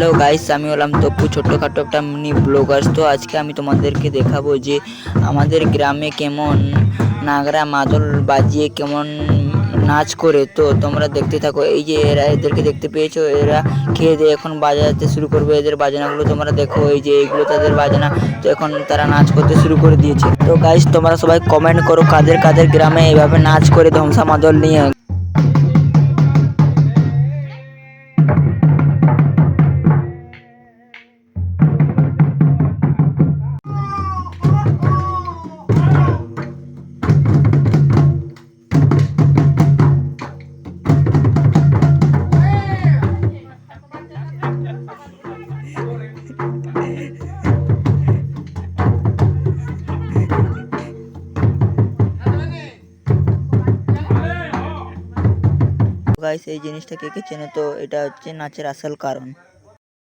Hello guys, আমি হলাম তপ্পু ছোট্টখাটো একটা মিনি ব্লগার্স তো আজকে আমি তোমাদেরকে দেখাবো যে আমাদের গ্রামে কেমন নাগরা মাদল বাজিয়ে কেমন নাচ করে। তো তোমরা দেখতে থাকো, এই যে এরা এদেরকে দেখতে পেয়েছ, এরা খেয়ে দিয়ে এখন বাজাতে শুরু করবে এদের বাজনাগুলো। তোমরা দেখো, এই যে এইগুলো তাদের বাজনা, তো এখন তারা নাচ করতে শুরু করে দিয়েছে। তো গাইস, তোমরা সবাই কমেন্ট করো কাদের কাদের গ্রামে এইভাবে নাচ করে ধ্বংসা মাদল নিয়ে। গাইস এই জিনিসটা কে কে চেনে তো? এটা হচ্ছে নাচের আসল কারণ।